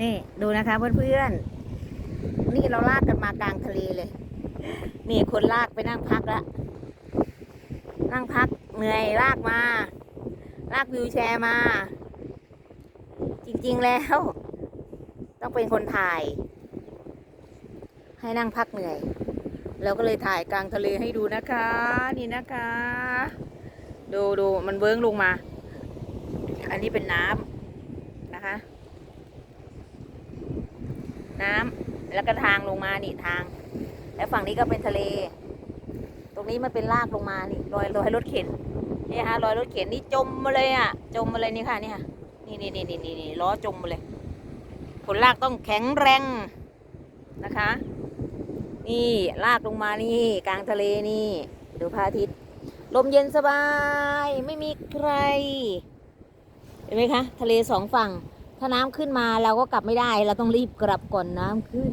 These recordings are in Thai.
นี่ดูนะคะเพื่อนๆ นี่เราลากกันมากลางทะเลเลย นี่คนลากไปนั่งพักละ นั่งพักเหนื่อยลากมา ลากวิวแชร์มา จริงๆแล้ว ต้องเป็นคนถ่าย ให้นั่งพักเหนื่อย เราก็เลยถ่ายกลางทะเลให้ดูนะคะ นี่นะคะ ดูดูมันเวิ้งลงมา อันนี้เป็นน้ำนะคะ น้ำแล้วก็ทางลงมานี่ทาง แล้วฝั่งนี้ก็เป็นทะเล ตรงนี้มันเป็นลากลงมานี่รอยรอยรถเข็นนี่ฮะรอยรถเข็นนี่จมมาเลยอะ จมมาเลยนี่ค่ะนี่ค่ะนี่นี่นี่นี่นี่ล้อจมมาเลยผลลากต้องแข็งแรงนะคะ นี่ลากลงมานี่ กลางทะเลนี่ดูพระอาทิตย์ลมเย็นสบาย ไม่มีใคร เห็นไหมคะ ทะเลสองฝั่ง ถ้าน้ำขึ้นมาเราก็กลับไม่ได้ เราต้องรีบกลับก่อนน้ำขึ้น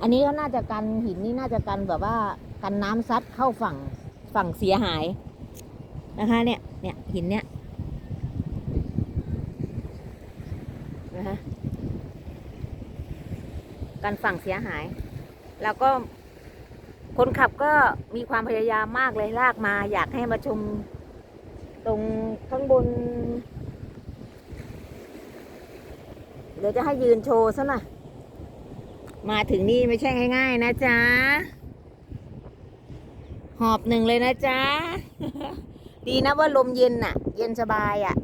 อันนี้ก็น่าจะกันหินนี่น่าจะกันแบบว่ากันน้ำซัดเข้าฝั่งฝั่งเสียหายนะคะ เนี่ย เนี่ยหินเนี่ยนะคะกันฝั่งเสียหาย แล้วก็คนขับก็มีความพยายามมากเลยลากมา อยากให้มาชมตรงข้างบน เดี๋ยวจะให้ยืนโชว์ซะหน่อยมาถึงนี่ไม่ใช่ง่ายๆนะจ๊ะ หอบหนึ่งเลยนะจ๊ะ ดีนะว่าลมเย็นน่ะ เย็นสบายอะ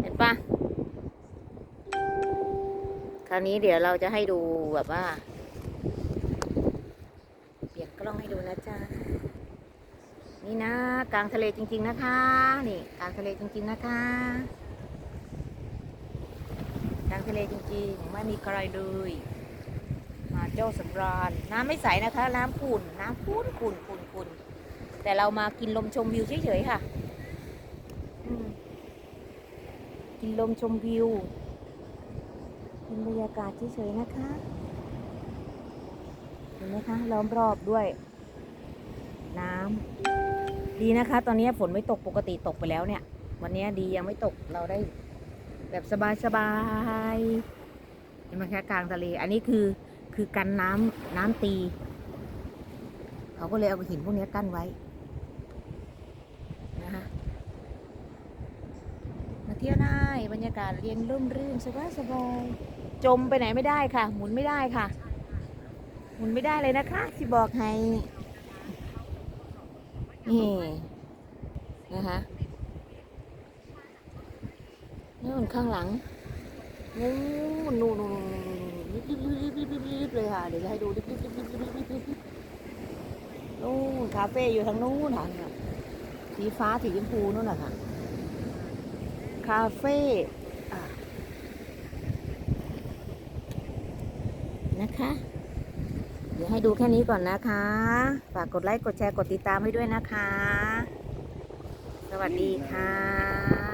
เห็นปะคราวนี้เดี๋ยวเราจะให้ดูแบบว่า เปลี่ยนกล้องให้ดูนะจ๊ะ นี่นะ กลางทะเลจริง ๆนะคะ นี่กลางทะเลจริง ๆ นะคะ ทะเลจริงๆ ไม่มีใครเลยมาเจ้าสำราญ น้ำไม่ใสนะคะ น้ำขุ่น น้ำขุ่นขุ่นขุ่นขุ่นแต่เรามากินลมชมวิวเฉยๆค่ะกินลมชมวิว กินบรรยากาศเฉยๆนะคะ เห็นไหมคะล้อมรอบด้วย น้ำดีนะคะ ตอนนี้ฝนไม่ตกปกติตกไปแล้วเนี่ย วันนี้ดียังไม่ตกเราได้ แบบสบายๆเห็นไหมคะกลางทะเล อันนี้คือคือกันน้ำน้ำตี เขาก็เลยเอาหินพวกนี้กั้นไว้นะคะมาเที่ยวได้บรรยากาศเรียนร่มรื่นสบายสบายๆจมไปไหนไม่ได้ค่ะ หมุนไม่ได้ค่ะ หมุนไม่ได้เลยนะคะที่บอกให้นี่นะคะ นู่นข้างหลังนู่นนู่นนู่นรีบรีบรีบรีบรีบเลยค่ะเดี๋ยวจะให้ดูรีบรีบรีบรีบรีบรีบนู่นคาเฟ่อยู่ทางนู้นค่ะสีฟ้าสีชมพูนู่นน่ะค่ะคาเฟ่นะคะ เดี๋ยวให้ดูแค่นี้ก่อนนะคะ ฝากกดไลค์กดแชร์กดติดตามให้ด้วยนะคะ สวัสดีค่ะ